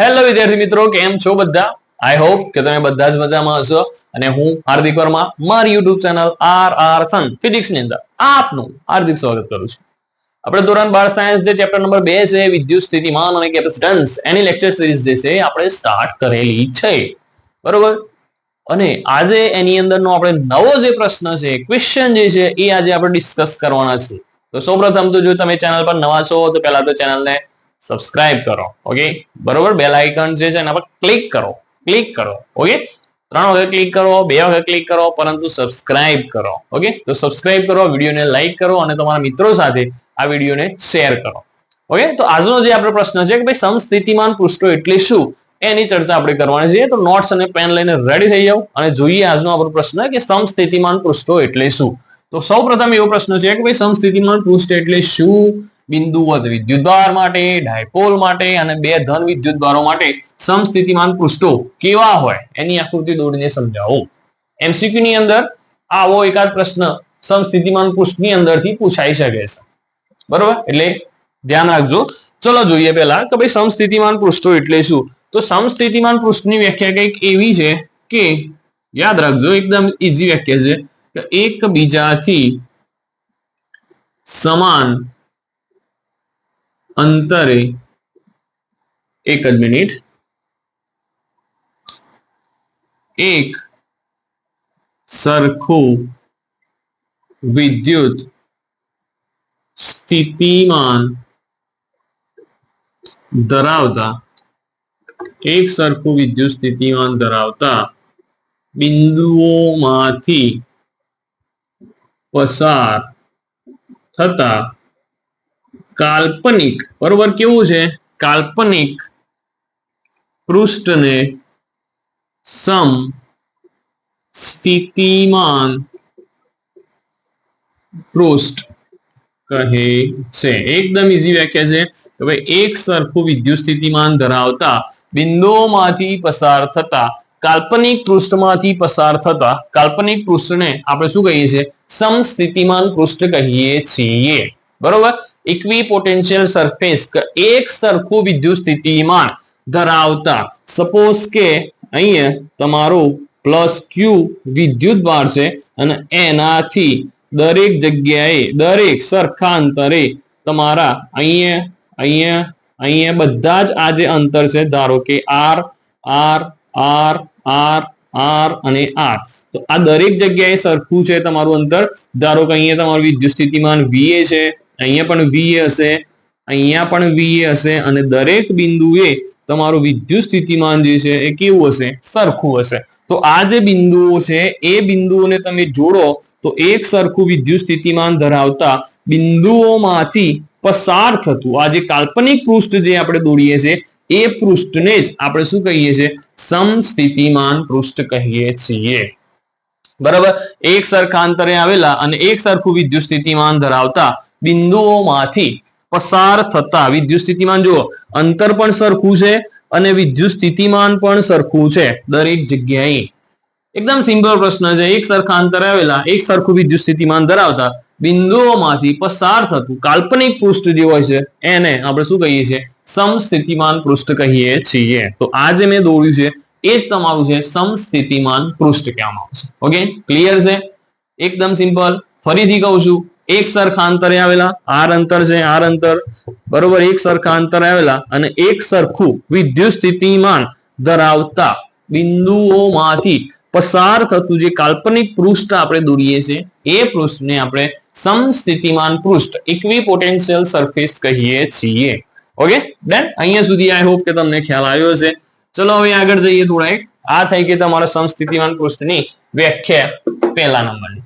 Hello વિદ્યાર્થી મિત્રો, કેમ છો બધા? આઈ હોપ કે તમે બધા જ મજામાં હશો. અને હું હાર્દિક વર્મા, મારી YouTube channel R R son ફિઝિક્સની અંદર આપનું હાર્દિક સ્વાગત કરું છું. આપણે ધોરણ બાર સાયન્સ જે ચેપ્ટર નંબર બે છે, વિદ્યુત સ્થિતિમાન અને કેપેસિટન્સ એની લેક્ચર સિરીઝ જે છે, આપણે સ્ટાર્ટ કરેલી છે. બરોબર? અને આજે એની અંદરનો આપણે નવો જે પ્રશ્ન છે ક્વેશ્ચન જે છે, એ આજે આપણે ડિસ્કસ કરવાના છે. તો સૌપ્રથમ તો જો તમે ચેનલ પર નવા છો, તો પહેલા તો ચેનલને સબસ્ક્રાઇબ કરો ઓકે બરોબર? બેલ આઇકન જે છે એના પર ક્લિક કરો ક્લિક કરો ઓકે ત્રણ વખત ક્લિક કરો, બે વખત ક્લિક કરો, પરંતુ સબસ્ક્રાઇબ કરો ઓકે તો સબસ્ક્રાઇબ કરો, વિડીયોને લાઈક કરો અને તમારા મિત્રો સાથે આ વિડીયોને શેર કરો ઓકે તો આજનો જે આપણો પ્રશ્ન છે કે ભાઈ, સમસ્થિતિમાન પૃષ્ઠો એટલે શું? એની ચર્ચા આપણે કરવાની છે. તો નોટ્સ અને પેન લઈને રેડી થઈ જાઓ અને જોઈએ આજનો આપણો પ્રશ્ન કે સમસ્થિતિમાન પૃષ્ઠો એટલે શું? તો સૌ પ્રથમ એવો પ્રશ્ન છે કે ભાઈ, સમસ્થિતિમાન પૃષ્ઠ એટલે શું? બિંદુવત વિદ્યુતભાર માટે, ડાયપોલ માટે અને બે ધન વિદ્યુતભારો માટે સમસ્થિતિમાન પૃષ્ઠો કેવા હોય? એની આકૃતિ દોરીને સમજાવો. એમસીક્યુ ની અંદર આવો એકાદ પ્રશ્ન સમસ્થિતિમાન પૃષ્ઠની અંદરથી પૂછાઈ શકે છે. બરોબર? એટલે ધ્યાન રાખજો. ચલો જોઈએ પહેલા કે ભાઈ સમસ્થિતિમાન પૃષ્ઠો એટલે શું? તો સમસ્થિતિમાન પૃષ્ઠની વ્યાખ્યા કંઈક એવી છે કે, યાદ રાખજો, એકદમ ઈઝી વ્યાખ્યા છે. કે એકબીજાથી સમાન અંતરે એક જ મિનિટ. એક સરખું વિદ્યુત સ્થિતિમાન ધરાવતા, એક સરખું વિદ્યુત સ્થિતિમાન ધરાવતા બિંદુઓમાંથી પસાર થતા કાલ્પનિક. બરોબર? કેવું છે? કાલ્પનિક પૃષ્ઠને સમ સ્થિતિમાન પૃષ્ઠ કહે છે. એકદમ ઈઝી વ્યાખ્યા છે. કે એક સરખું વિદ્યુત સ્થિતિમાન ધરાવતા બિંદુઓમાંથી પસાર થતા, કાલ્પનિક પૃષ્ઠમાંથી પસાર થતા, કાલ્પનિક પૃષ્ઠને આપણે શું કહીએ છીએ? સમસ્થિતિમાન પૃષ્ઠ કહીએ છીએ. બરોબર? ઇક્વી પોટેન્શિયલ સરફેસ એક સરખું વિદ્યુત સ્થિતિમાન ધરાવતા સપોઝ કે અહીંયા તમારું પ્લસ ક્યુ વિદ્યુત ભાર છે અને એનાથી દરેક જગ્યાએ દરેક સરખા અંતરે તમારા અહીંયા અહીંયા અહીંયા બધા જ આ જે અંતર છે, ધારો કે R R R R R અને આર તો આ દરેક જગ્યાએ સરખું છે તમારું અંતર. ધારો કે અહીંયા તમારું વિદ્યુત સ્થિતિમાન વીએ છે. અહીંયા પણ વીએ હશે, અહીંયા પણ વીએ હશે અને દરેક બિંદુએ તમારું વિદ્યુત સ્થિતિમાન જે છે એ કેવું હશે? સરખું હશે. તો આ જે બિંદુઓ છે, એ બિંદુઓને તમે જોડો, તો એક સરખું વિદ્યુત સ્થિતિમાન ધરાવતા બિંદુઓમાંથી પસાર થતું, આ જે કાલ્પનિક પૃષ્ઠ જે આપણે દોરીએ છીએ, એ પૃષ્ઠને જ આપણે શું કહીએ છીએ? સમસ્થિતિમાન પૃષ્ઠ કહીએ છીએ. બરાબર? એક સરખા અંતરે આવેલા અને એક સરખું વિદ્યુત સ્થિતિમાન ધરાવતા બિંદુઓમાંથી પસાર થતા વિદ્યુત સ્થિતિમાન જુઓ. અંતર પણ સરખું છે અને વિદ્યુત સ્થિતિમાન પણ સરખું છે દરેક જગ્યાએ. એકદમ સિમ્પલ પ્રશ્ન છે. એક સરખા અંતરે આવેલા, એક સરખું વિદ્યુત સ્થિતિમાન ધરાવતા બિંદુઓમાંથી પસાર થતું કાલ્પનિક પૃષ્ઠ જે હોય છે, એને આપણે શું કહીએ છીએ? સમસ્થિતિમાન પૃષ્ઠ કહીએ છીએ. તો આ જે મેં દોર્યું છે, એ જ તમારું છે સમસ્થિતિમાન પૃષ્ઠ કહેવામાં આવશે ઓકે ક્લિયર છે? એકદમ સિમ્પલ. ફરીથી કહું છું એક સરખા અંતરે આવેલા, આર અંતર છે, આર અંતર, બરોબર, એક સરખા અંતરે આવેલા અને એક સરખું વિદ્યુત સ્થિતિમાન ધરાવતા બિંદુઓમાંથી પસાર થતું જે કાલ્પનિક પૃષ્ઠ આપણે દોરીએ છીએ, એ પૃષ્ઠને આપણે સમસ્થિતિમાન પૃષ્ઠ ઇક્વી પોટેન્શિયલ સરફેસ કહીએ છીએ. ઓકે ડન અહીંયા સુધી આઈ હોપ કે તમને ખ્યાલ આવ્યો હશે. ચલો હવે આગળ જઈએ થોડા આ થઈ કે તમારા સમસ્થિતિમાન પૃષ્ઠની વ્યાખ્યા પહેલા નંબરની.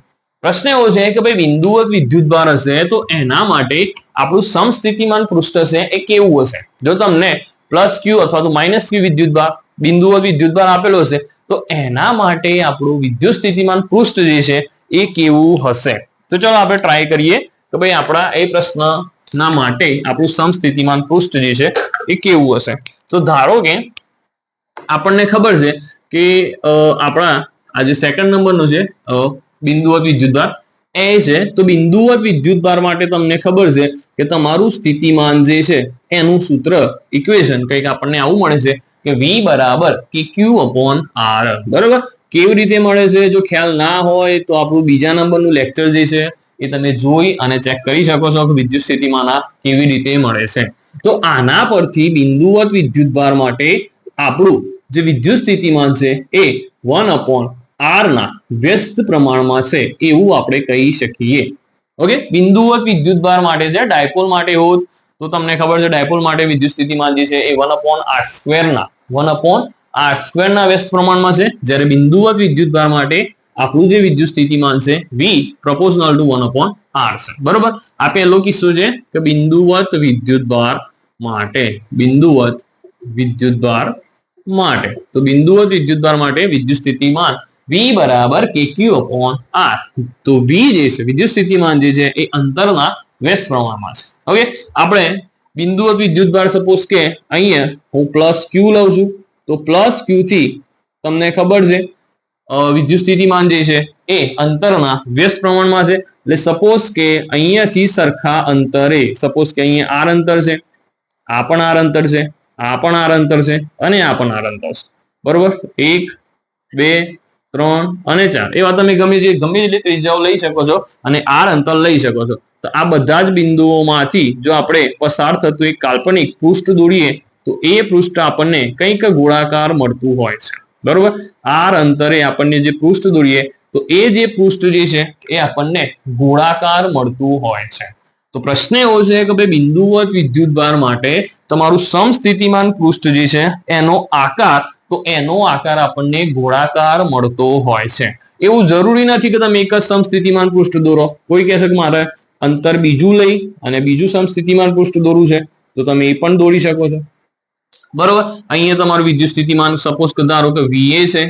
પ્રશ્ન એવો છે કે ભાઈ બિંદુવત વિદ્યુત ભાર હશે તો એના માટે આપણું સમસ્થિતિમાન પૃષ્ઠ છે એ કેવું હશે? જો તમને પ્લસ ક્યુ અથવા તો માઇનસ ક્યુ વિદ્યુત ભાર બિંદુવત વિદ્યુત ભાર આપેલો હશે, તો એના માટે આપણું વિદ્યુત સ્થિતિમાન પૃષ્ઠ જે છે એ કેવું હશે? તો ચલો આપણે ટ્રાય કરીએ કે ભાઈ આપણા એ પ્રશ્નના માટે આપણું સમસ્થિતિમાન પૃષ્ઠ જે છે એ કેવું હશે? તો ધારો કે આપણને ખબર છે કે આપણા આ જે સેકન્ડ નંબરનો છે બિંદુવત વિદ્યુતભાર એ છે. તો બિંદુવત વિદ્યુતભાર માટે તમને ખબર છે કે તમારું સ્થિતિમાન જે છે એનું સૂત્ર ઇક્વેશન કંઈક આપણને આવું મળે છે કે વી બરાબર કે ક્યુ અપોન આર બરાબર? કેવી રીતે મળે છે? જો ખ્યાલ ના હોય તો આપણું બીજા નંબરનું લેક્ચર જે છે એ તમે જોઈ અને ચેક કરી શકો છો કે વિદ્યુત સ્થિતિમાના કેવી રીતે મળે છે. તો આના પરથી બિંદુવત વિદ્યુતભાર માટે આપણું જે વિદ્યુત સ્થિતિમાન છે એ વન અપોન આર ના વ્યસ્ત પ્રમાણમાં છે એવું આપણે કહી શકીએ. ઓકે બિંદુવત વિદ્યુતભાર માટે છે ડાયપોલ માટે હોત તો તમને ખબર છે ડાયપોલ માટે વિદ્યુત સ્થિતિમાન જે છે એ વન અપોન આર સ્ક્વેરના વન અપોન આર સ્ક્વેરના વ્યસ્ત પ્રમાણમાં છે. જ્યારે બિંદુવત વિદ્યુતભાર માટે આપણું જે વિદ્યુત સ્થિતિમાન છે V proportional to one upon R છે. બરોબર? આ પહેલો કિસ્સો છે કે બિંદુવત વિદ્યુતભાર માટે, બિંદુવત વિદ્યુતભાર માટે. તો બિંદુવત વિદ્યુતભાર માટે વિદ્યુત સ્થિતિમાન વી બરાબર કે ક્યુ અપોન તો વી જે છે, વિદ્યુત સ્થિતિમાન જે છે, એ અંતરના વ્યસ્ત પ્રમાણમાં છે. ઓકે આપણે બિંદુવત વિદ્યુતભાર સપોઝ કે અહીંયા હું પ્લસ ક્યુ લઉં છું. તો પ્લસ ક્યુ થી તમને ખબર છે વિદ્યુત સ્થિતિમાન જે છે, એ અંતરના વ્યસ્ત પ્રમાણમાં છે. એટલે સપોઝ કે અહીંયાથી સરખા અંતરે સપોઝ કે અહીંયા આર અંતર છે, આ પણ આર અંતર છે, આ પણ આર અંતર છે અને આ પણ આર અંતર છે. બરોબર? એક, બે ત્રણ અને ચાર. એવા તમે ગમે જે ગમે એટલી ત્રિજ્યાઓ લઈ શકો છો અને આર અંતર લઈ શકો છો. તો આ બધા જ બિંદુઓમાંથી જો આપણે પસાર થતું એક કાલ્પનિક પૃષ્ઠ દોરીએ, તો એ પૃષ્ઠ આપણને કંઈક ગોળાકાર મળતું હોય છે. બરોબર? આર અંતરે આપણને જે પૃષ્ઠ દોરીએ, તો એ જે પૃષ્ઠ જે છે, એ આપણને ગોળાકાર મળતું હોય છે. તો પ્રશ્ન એવો છે કે ભાઈ, બિંદુવત વિદ્યુતભાર માટે તમારું સમસ્થિતિમાન પૃષ્ઠ જે છે, એનો આકાર તો એનો આકાર આપણને ગોળાકાર મળતો હોય છે. એવું જરૂરી નથી કે તમે એક જ સમસ્થિતિમાન પૃષ્ઠ દોરો. કોઈ કહેશે કે મારે અંતર બીજું લઈ અને બીજું સમસ્થિતિમાન પૃષ્ઠ દોરવું છે, તો તમે એ પણ દોરી શકો છો. બરોબર? અહીંયા તમારું વિદ્યુત સ્થિતિમાન સપોઝ કે ધારો કે વીએ છે.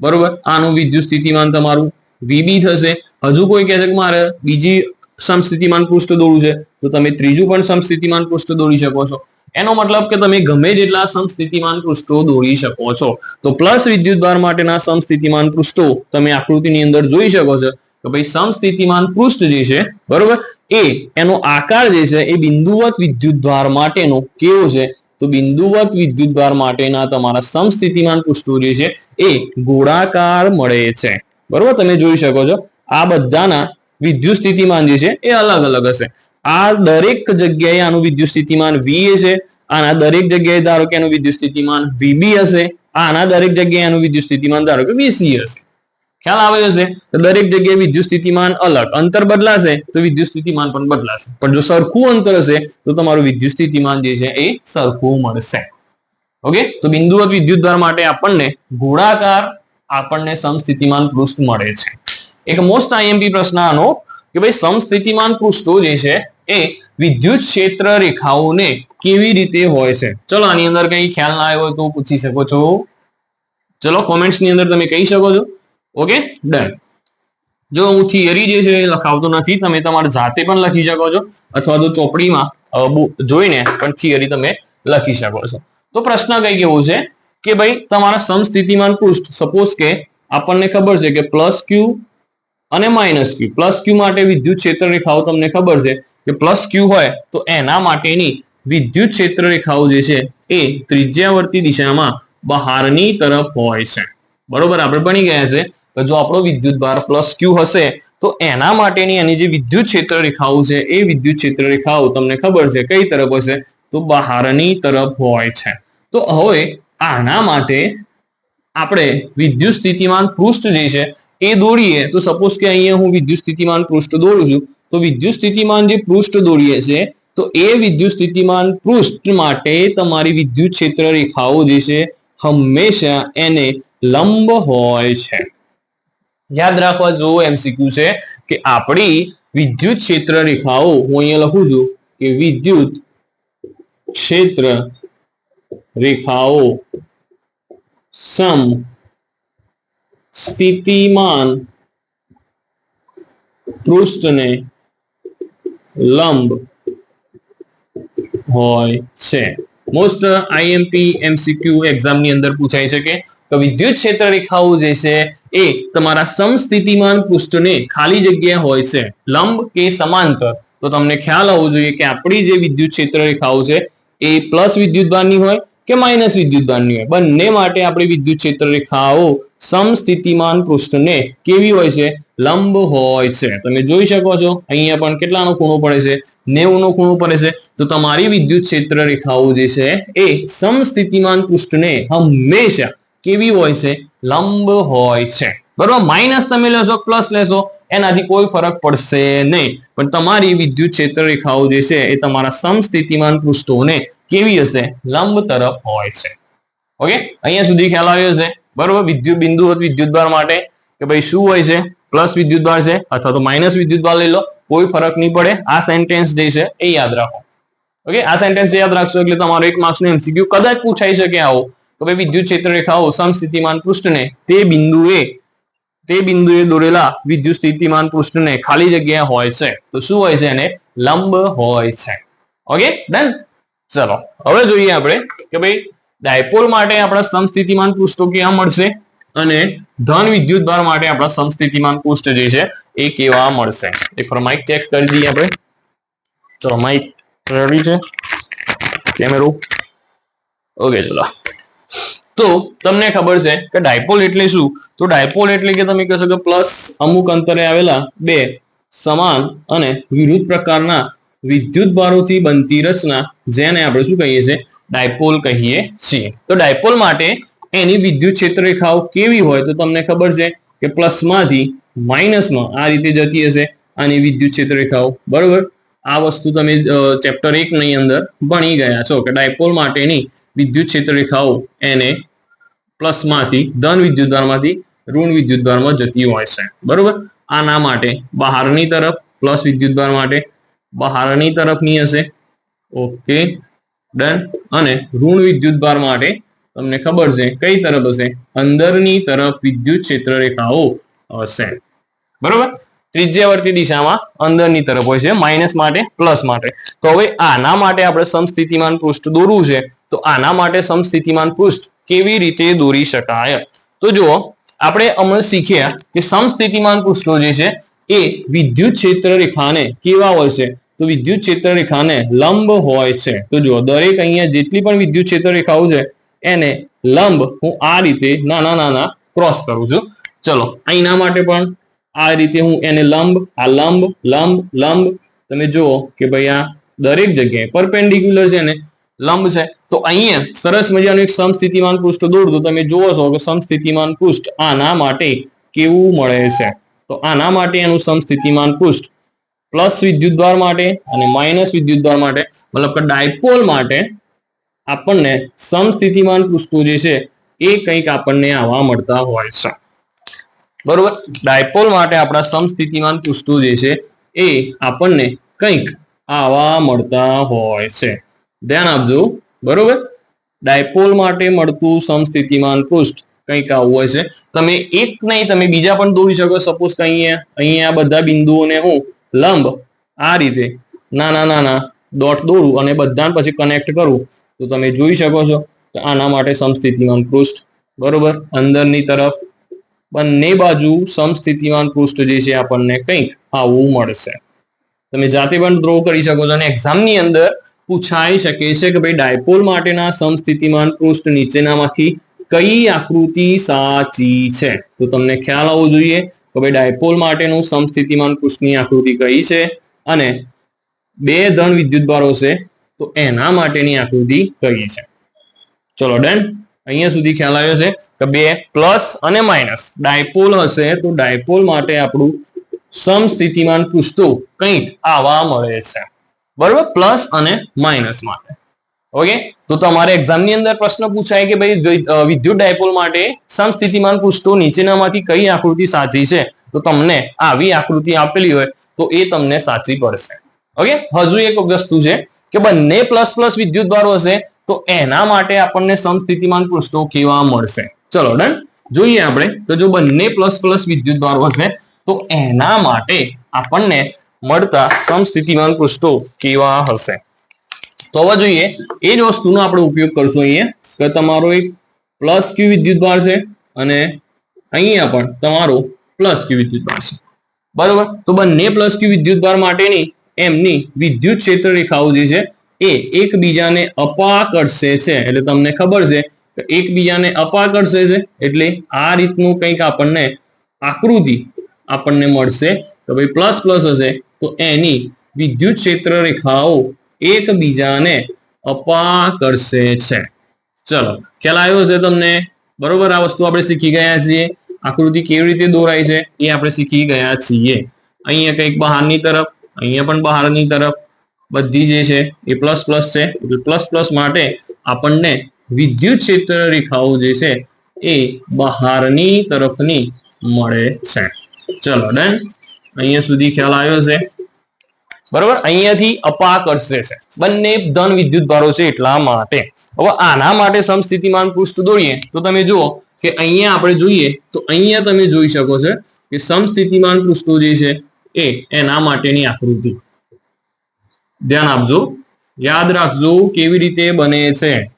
બરોબર? આનું વિદ્યુત સ્થિતિમાન તમારું વીબી થશે. હજુ કોઈ કહેશે કે મારે બીજી સમસ્થિતિમાન પૃષ્ઠ દોરવું છે, તો તમે ત્રીજું પણ સમસ્થિતિમાન પૃષ્ઠ દોરી શકો છો. એનો મતલબ કે તમે ગમે જેટલા સમસ્થિતિમાન પૃષ્ઠો દોરી શકો છો. તો પ્લસ વિદ્યુતભાર માટેના સમસ્થિતિમાન પૃષ્ઠો તમે આકૃતિની અંદર જોઈ શકો છો કે ભાઈ સમસ્થિતિમાન પૃષ્ઠ જે છે, બરોબર? એ, એનો આકાર જે છે એ બિંદુવત વિદ્યુતભાર માટેનો કેવો છે? તો બિંદુવત વિદ્યુતભાર માટેના તમારા સમસ્થિતિમાન પૃષ્ઠો જે છે એ ગોળાકાર મળે છે. બરોબર? તમે જોઈ શકો છો આ બધાના વિદ્યુત સ્થિતિમાન જે છે એ અલગ અલગ હશે. આ દરેક જગ્યાએ આનું વિદ્યુત સ્થિતિમાન વીએ છે આના દરેક જગ્યાએ ધારો કે એનું વિદ્યુત સ્થિતિમાન વીબી હશે, આના દરેક જગ્યાએ આનું વિદ્યુત સ્થિતિમાન ધારો કે વીસી હશે. ખ્યાલ આવે છે દરેક જગ્યાએ વિદ્યુત સ્થિતિમાન અલગ. અંતર બદલાશે તો વિદ્યુત સ્થિતિમાન પણ બદલાશે. પણ જો સરખું અંતર હશે તો તમારું વિદ્યુત સ્થિતિમાન જે છે એ સરખું મળશે. ઓકે? તો બિંદુવત વિદ્યુતભાર માટે આપણને ગોળાકાર આપણને સમસ્થિતિમાન પૃષ્ઠ મળે છે. એક મોસ્ટ આઈએમપી પ્રશ્ન આનો કે ભાઈ સમસ્થિતિમાન પૃષ્ઠો જે છે એ વિદ્યુત ક્ષેત્ર રેખાઓને કેવી રીતે હોય છે? ચલો, આની અંદર કઈ ખ્યાલ ના આવ્યો તો પૂછી શકો છો. ચલો કોમેન્ટ્સની અંદર તમે કહી શકો છો. ઓકે ડન જો હું થિયરી જે છે એ લખાવતો નથી, તમે તમારા જાતે પણ લખી શકો છો અથવા તો ચોપડીમાં જોઈને પણ થિયરી તમે લખી શકો છો. તો પ્રશ્ન કઈ કેવો છે કે ભાઈ, તમારા સમસ્થિતિમાન પૃષ્ઠ સપોઝ કે આપણને ખબર છે કે પ્લસ ક્યુ અને માઇનસ ક્યુ પ્લસ ક્યુ માટે વિદ્યુત ક્ષેત્ર રેખાઓ તમને ખબર છે કે પ્લસ ક્યુ હોય તો એના માટેની વિદ્યુત ક્ષેત્ર રેખાઓ જે છે એ ત્રિજ્યાવર્તી દિશામાં બહારની તરફ હોય છે. બરોબર? આપણે ભણી ગયા છે કે જો આપણો વિદ્યુત ભાર પ્લસ ક્યુ હશે તો એના માટેની એની જે વિદ્યુત ક્ષેત્ર રેખાઓ છે એ વિદ્યુત ક્ષેત્ર રેખાઓ તમને ખબર છે કઈ તરફ હશે? તો બહારની તરફ હોય છે. તો હવે આના માટે આપણે વિદ્યુત સ્થિતિમાન પૃષ્ઠ જે છે એ દોરીએ તો સપોઝ કે અહીંયા હું વિદ્યુત સ્થિતિમાન પૃષ્ઠ દોરું છું, તો વિદ્યુત સ્થિતિમાન જે પૃષ્ઠ દોરીએ છે, તો એ વિદ્યુત સ્થિતિમાન પૃષ્ઠ માટે તમારી વિદ્યુત ક્ષેત્ર રેખાઓ જે છે, હંમેશા એને લંબ હોય છે. યાદ રાખવા જેવો એમસીક્યુ છે, કે આપણી વિદ્યુત ક્ષેત્ર રેખાઓ, હું અહીંયા લખું છું, કે વિદ્યુત ક્ષેત્ર રેખાઓ સમ સ્થિતિમાન પૃષ્ઠને લંબ હોય છે. મોસ્ટ આઈએમપી એમસીક્યુ એક્ઝામની અંદર પૂછાય છે કે વિદ્યુત ક્ષેત્ર રેખાઓ જે છે એ તમારા સમસ્થિતિમાન પૃષ્ઠને ખાલી જગ્યા હોય છે, લંબ કે સમાંતર. તો તમને ખ્યાલ આવવો જોઈએ કે આપણી જે વિદ્યુત ક્ષેત્ર રેખાઓ છે એ પ્લસ વિદ્યુતભારની હોય કે માઇનસ વિદ્યુતભારની હોય. બંને માટે આપણી વિદ્યુત ક્ષેત્ર રેખાઓ સમસ્થિતિમાન પૃષ્ઠને કેવી હોય છે? લંબ હોય છે. તમે જોઈ શકો છો, અહીંયા પણ કેટલાનો ખૂણો પડે છે? નેવું નો ખૂણો પડે છે. તો તમારી વિદ્યુત ક્ષેત્ર રેખાઓ જે છે, એ સમસ્થિતિમાન પૃષ્ઠને હંમેશા કેવી હોય છે? લંબ હોય છે. બરોબર? માઇનસ તમે લેશો, પ્લસ લેશો, એનાથી કોઈ ફરક પડશે નહીં. પણ તમારી વિદ્યુત ક્ષેત્ર રેખાઓ જે છે, એ તમારા સમસ્થિતિમાન પૃષ્ઠોને કેવી હશે? લંબ તરફ હોય છે. ઓકે? અહીંયા સુધી ખ્યાલ આવ્યો છે? બરોબર? વિદ્યુત બિંદુ વિદ્યુતભાર માટે, કે ભાઈ શું હોય છે? પ્લસ વિદ્યુતભાર છે, અથવા તો માઇનસ વિદ્યુતભાર લઈ લો, કોઈ ફરક નહીં પડે. આ સેન્ટેન્સ જે છે, એ યાદ રાખો. ઓકે? આ સેન્ટેન્સ યાદ રાખશો એટલે તમારો એક માર્ક્સ નો એમસીક્યુ કદાચ પૂછાઈ શકે આવો. તો ભાઈ વિદ્યુત ક્ષેત્ર રેખાઓ સમસ્થિતિમાન પૃષ્ઠને, તે બિંદુએ તે બિંદુએ દોરેલા વિદ્યુત સ્થિતિમાન પૃષ્ઠને ખાલી જગ્યા હોય છે. તો શું હોય છે એને? લંબ હોય છે. ઓકે? ડન ચલો. હવે જોઈએ આપણે કે ભાઈ ડાયપોલ માટે આપણા સમસ્થિતિમાન પૃષ્ઠો ક્યાં મળશે? અને ધન વિદ્યુત ભાર માટે આપણા સમસ્થિતિમાન પૃષ્ઠ જે છે, એ કેવા મળશે? એક માઇક ચેક કરી દઈએ આપણે. ચલો માઇક રેડી છે. કેમેરો ઓકે ચલો. તો તમને ખબર છે કે ડાયપોલ એટલે શું? તો ડાયપોલ એટલે કે તમે કહેશો કે પ્લસ અમુક અંતરે આવેલા બે સમાન અને વિરુદ્ધ પ્રકારના વિદ્યુત ભારોથી બનતી રચના, જેને આપણે શું કહીએ છીએ? ડાયપોલ કહીએ છીએ. તો ડાયપોલ માટે એની વિદ્યુત ક્ષેત્ર રેખાઓ કેવી હોય તો તમને ખબર છે કે પ્લસમાંથી માઇનસમાં આ રીતે જતી હશે આની વિદ્યુત ક્ષેત્ર રેખાઓ બરોબર? આ વસ્તુ તમે ચેપ્ટર એક ની અંદર ભણી ગયા છો કે ડાયપોલ માટેની વિદ્યુત ક્ષેત્ર રેખાઓ એને પ્લસમાંથી ધન વિદ્યુતભારમાંથી ઋણ વિદ્યુતભારમાં જતી હોય છે. બરોબર? આના માટે બહારની તરફ, પ્લસ વિદ્યુતભાર માટે બહારની તરફની હશે. ઓકે. ડન અને ઋણ વિદ્યુતભાર માટે તમને ખબર છે, કઈ તરફ હશે? અંદરની તરફ વિદ્યુત ક્ષેત્ર રેખાઓ હશે. બરોબર? ત્રિજ્યાવર્તી દિશામાં અંદરની તરફ હોય છે માઇનસ માટે પ્લસ માટે. તો હવે આના માટે આપણે સમસ્થિતિમાન પૃષ્ઠ દોરવું છે. તો આના માટે સમસ્થિતિમાન પૃષ્ઠ કેવી રીતે દોરી શકાય? તો જુઓ, આપણે હમણાં શીખ્યા કે સમસ્થિતિમાન પૃષ્ઠો જે છે, એ વિદ્યુત ક્ષેત્ર રેખાને કેવા હોય છે? તો વિદ્યુત ક્ષેત્રરેખાને લંબ હોય છે. તો જુઓ, દરેક અહીંયા જેટલી પણ વિદ્યુત ક્ષેત્રરેખાઓ છે, એને લંબ હું આ રીતે નાના નાના ક્રોસ કરું છું. ચલો, અહીંના માટે પણ આ રીતે હું એને લંબ, આ લંબ લંબ લંબ, તમે જુઓ કે ભાઈ આ દરેક જગ્યાએ પરપેન્ડિક્યુલર છે ને લંબ છે. તો અહીંયા સરસ મજાનું એક સમસ્થિતિમાન પૃષ્ઠ દોરતો તમે જુઓ છો કે સમસ્થિતિમાન પૃષ્ઠ આના માટે કેવું મળે છે? તો આના માટે એનું સમસ્થિતિમાન પૃષ્ઠ પ્લસ વિદ્યુતભાર માટે અને માઇનસ વિદ્યુતભાર માટે, મતલબ કે ડાયપોલ માટે આપણને સમસ્થિતિમાન પૃષ્ઠો જે છે એ કંઈક આપણને આવા મળતા હોય છે. બરોબર? ડાયપોલ માટે આપણા સમસ્થિતિમાન પૃષ્ઠો જે છે એ આપણને કંઈક આવા મળતા હોય છે. ધ્યાન આપજો. બરોબર? ડાયપોલ માટે મળતું સમસ્થિતિમાન પૃષ્ઠ કંઈક આવું હોય છે. તમે એક નહીં, તમે બીજા પણ દોરી શકો. સપોઝ કે અહીંયા અહીંયા બધા બિંદુઓને હું લંબ આ રીતે નાના નાના ડોટ દોરું અને બધાને પછી કનેક્ટ કરું. તો તમે જોઈ શકો છો કે આના માટે સમસ્થિતિમાન પૃષ્ઠ, બરોબર? અંદરની તરફ બંને બાજુ સમસ્થિતિમાન પૃષ્ઠ જે છે આપણને કંઈક આવું મળશે. તમે જાતે પણ ડ્રો કરી શકો છો અને એક્ઝામની અંદર પૂછાઈ શકે છે કે ભાઈ ડાયપોલ માટેના સમસ્થિતિમાન પૃષ્ઠ નીચેનામાંથી કઈ આકૃતિ સાચી છે? તો તમને ખ્યાલ આવવો જોઈએ કે ભાઈ ડાયપોલ માટેનું સમસ્થિતિમાન પૃષ્ઠની આકૃતિ કઈ છે? અને બે ધન વિદ્યુતભારો છે, તો એના માટેની આકૃતિ કઈ છે? ચલો ડન અહીંયા સુધી ખ્યાલ આવ્યો છે કે બે પ્લસ અને માઇનસ ડાયપોલ હશે તો ડાયપોલ માટે આપણું સમસ્થિતિમાન પૃષ્ઠો કંઈક આવા મળે છે. બરોબર? પ્લસ અને માઇનસ માટે. ઓકે તો તમારે એક્ઝામની અંદર પ્રશ્ન પૂછાય કે ભાઈ વિદ્યુત ડાયપોલ માટે સમસ્થિતિમાન પૃષ્ઠો નીચેનામાંથી કઈ આકૃતિ સાચી છે? તો તમને આવી આકૃતિ આપેલી હોય તો એ તમને સાચી પડશે. ઓકે હજુ એક વસ્તુ છે કે બંને પ્લસ પ્લસ વિદ્યુત ભારો હશે તો એના માટે આપણને સમસ્થિતિમાન પૃષ્ઠો કેવા મળશે? ચલો ડન જોઈએ આપણે તો જો બંને પ્લસ પ્લસ વિદ્યુત ભારો હશે તો એના માટે આપણને મળતા સમસ્થિતિમાન પૃષ્ઠો કેવા હશે? તો હવે જોઈએ, એ જ વસ્તુનો આપણે ઉપયોગ કરશું અહીંયા. કે તમારો એક પ્લસ ક્યુ વિદ્યુત ભાર છે અને અહીંયા પણ તમારો પ્લસ ક્યુ વિદ્યુત ભાર છે. બરોબર? તો બંને પ્લસ ક્યુ વિદ્યુત ભાર માટેની એમની વિદ્યુત ક્ષેત્ર રેખાઓ જે છે, એ એકબીજાને અપાકર્ષે છે. એટલે તમને ખબર છે કે એકબીજાને અપાકર્ષે છે, એટલે આ રીતનું કંઈક આપણને આકૃતિ આપણને મળશે. તો ભાઈ પ્લસ પ્લસ હશે, તો એની વિદ્યુત ક્ષેત્ર રેખાઓ એકબીજાને અપાકર્ષે છે. ચલો, ખ્યાલ આવ્યો છે તમને? બરોબર, આ વસ્તુ આપણે શીખી ગયા છીએ. આકૃતિ કેવી રીતે દોરાય છે એ આપણે શીખી ગયા છીએ. અહીંયા કંઈક બહારની તરફ, અહીંયા પણ બહારની તરફ. બધી જે છે એ પ્લસ પ્લસ છે. પ્લસ પ્લસ માટે આપણને વિદ્યુત ક્ષેત્ર રેખાઓ જે છે એ બહારની તરફની મળે છે. ચલો, ડન. અહીંયા સુધી ખ્યાલ આવ્યો છે બરોબર? અહીંયાથી અપાકર્ષે છે. બંને ધન વિદ્યુત ભારો છે એટલા માટે. હવે આના માટે સમસ્થિતિમાન પૃષ્ઠ દોરીએ, તો તમે જુઓ કે અહીંયા આપણે જોઈએ, તો અહીંયા તમે જોઈ શકો છો કે સમસ્થિતિમાન પૃષ્ઠો જે છે એ એના માટેની આકૃતિ. ધ્યાન આપજો. યાદ રાખજો કેવી રીતે બને છે.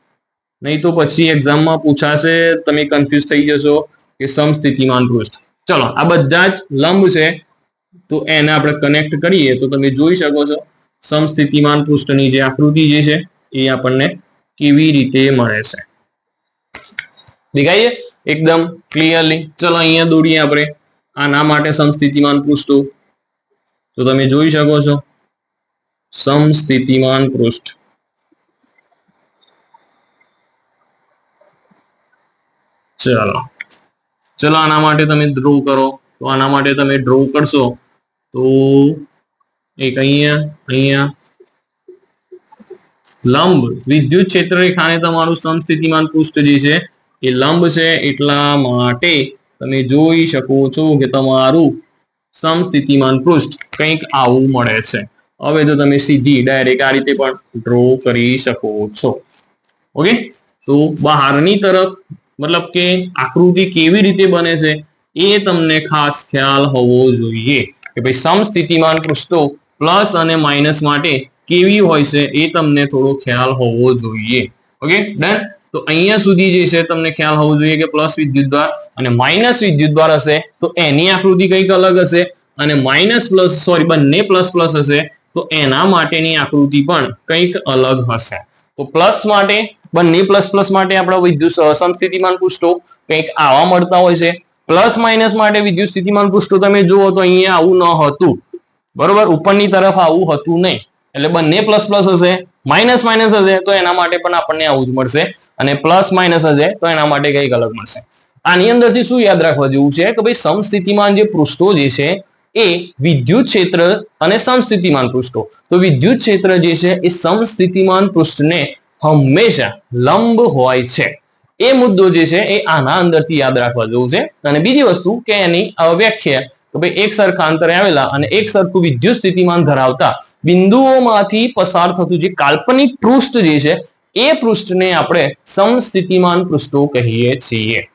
નહીં તો પછી એક્ઝામમાં પૂછાશે, તમે કન્ફ્યુઝ થઈ જશો કે સમસ્થિતિમાન પૃષ્ઠ. ચલો, આ બધા જ લંબ છે. તો એને આપણે કનેક્ટ કરીએ તો તમે જોઈ શકો છો, સમસ્થિતિમાન પૃષ્ઠની જે આકૃતિ જે છે, એ આપણને કેવી રીતે મળે છે. દેખાય એકદમ ક્લિયરલી ચલો અહીંયા દોડીએ આપણે. આના માટે સમસ્થિતિમાન પૃષ્ઠો. તો તમે જોઈ શકો છો. સમસ્થિતિમાન પૃષ્ઠ. ચલો. ચલો આના માટે તમે ડ્રો કરો. તો આના માટે તમે ડ્રો કરશો. તો એક અહીંયા અહીંયા. લંબ, વિદ્યુત ક્ષેત્ર રેખાને તમારું સમસ્થિતિમાન પૃષ્ઠ જે છે, એ લંબ છે એટલા માટે તમે જોઈ શકો છો કે તમારું સમસ્થિતિમાન પૃષ્ઠ કંઈક આવું મળે છે. હવે તો તમે સીધી ડાયરેક્ટ આ રીતે પણ ડ્રો કરી શકો છો. ઓકે? તો બહારની તરફ, મતલબ કે આકૃતિ કેવી રીતે બને છે, એ તમને ખાસ ખ્યાલ હોવો જોઈએ. કે ભાઈ સમસ્થિતિમાન પૃષ્ઠો પ્લસ અને માઇનસ માટે કેવી હોય છે એ તમને થોડો ખ્યાલ હોવો જોઈએ. ઓકે ડન તો અહીંયા સુધી જે છે તમને ખ્યાલ હોવો જોઈએ કે પ્લસ વિદ્યુતભાર અને માઇનસ વિદ્યુતભાર હશે, તો એની આકૃતિ કંઈક અલગ હશે અને માઇનસ પ્લસ, સોરી, બંને પ્લસ પ્લસ હશે, તો એના માટેની આકૃતિ પણ કંઈક અલગ હશે. તો પ્લસ માટે, બંને પ્લસ પ્લસ માટે આપણા વિદ્યુત સમસ્થિતિમાન પૃષ્ઠો કંઈક આવા મળતા હોય છે. પ્લસ માઇનસ માટે વિદ્યુત સ્થિતિમાન પૃષ્ઠો તમે જુઓ તો અહીંયા આવું ન હતું. બરોબર? ઉપરની તરફ આવું હતું નહીં. એટલે બંને પ્લસ પ્લસ હશે, માઇનસ માઇનસ હશે, તો એના માટે પણ આપણને આવું જ મળશે. અને પ્લસ માઇનસ હશે, તો એના માટે કંઈક અલગ મળશે. આની અંદરથી શું યાદ રાખવા જેવું છે કે ભાઈ સમસ્થિતિમાન જે પૃષ્ઠો જે છે, એ વિદ્યુત ક્ષેત્ર અને સમસ્થિતિમાન પૃષ્ઠો. તો વિદ્યુત ક્ષેત્ર જે છે, એ સમસ્થિતિમાન પૃષ્ઠને હંમેશા લંબ હોય છે. એ મુદ્દો જે છે એ આના અંદરથી યાદ રાખવા જેવું છે. અને બીજી વસ્તુ કે એની વ્યાખ્યા કે ભાઈ એક સરખા અંતરે આવેલા અને એક સરખું વિદ્યુત સ્થિતિમાન ધરાવતા બિંદુઓમાંથી પસાર થતું જે કાલ્પનિક પૃષ્ઠ જે છે, એ પૃષ્ઠને આપણે સમસ્થિતિમાન પૃષ્ઠો કહીએ છીએ.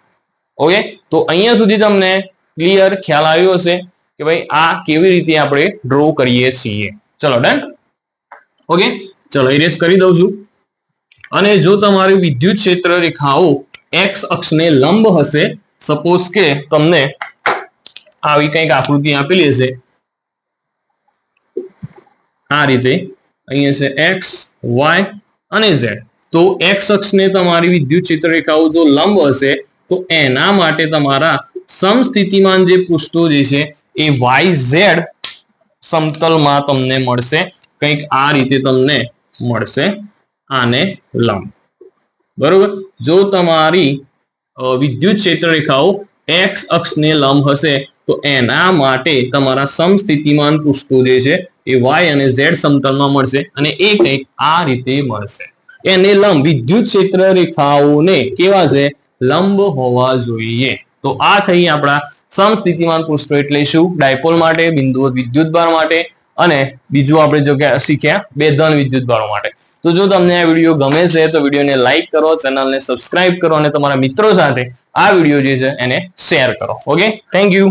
ઓકે? તો અહીંયા સુધી તમને ક્લિયર ખ્યાલ આવ્યો હશે કે ભાઈ આ કેવી રીતે આપણે ડ્રો કરીએ છીએ. ચલો ડન ઓકે? ચલો ઇરેઝ કરી દઉં છું. અને જો તમારી વિદ્યુત ક્ષેત્ર રેખાઓ એક્સ અક્ષને લંબ હશે સપોઝ કે તમને આવી કંઈક આકૃતિ આપેલી હશે. આ રીતે અહીંયા છે એક્સ વાય અને ઝેડ તો એક્સ અક્ષને તમારી વિદ્યુત ક્ષેત્ર રેખાઓ જો લંબ હશે, તો એના માટે તમારા સમસ્થિતિમાન જે પૃષ્ઠો જે છે એ વાય ઝેડ સમતલમાં તમને મળશે. કંઈક આ રીતે તમને મળશે. આને લંબ. બરોબર? જો તમારી વિદ્યુત ક્ષેત્ર રેખાઓ એક્સ અક્ષને લંબ હશે, તો એના માટે તમારા સમસ્થિતિમાન પૃષ્ઠો જે છે, એ વાય અને ઝેડ સમતલમાં મળશે અને એ કંઈક આ રીતે મળશે. એને લંબ વિદ્યુત ક્ષેત્ર રેખાઓને કેવા છે? લંબ હોવા જોઈએ. તો આ થઈ આપણા સમસ્થિતિમાન પૃષ્ઠો એટલે શું? ડાયપોલ માટે બિંદુ વિદ્યુતભાર માટે અને બીજું આપણે જો કે શીખ્યા બે ધન વિદ્યુતભારો માટે. તો જો તમને આ વીડિયો ગમે છે, તો વિડીયોને લાઈક કરો, ચેનલને સબસ્ક્રાઇબ કરો અને તમારા મિત્રો સાથે આ વીડિયો જે છે એને શેર કરો. ઓકે? Thank you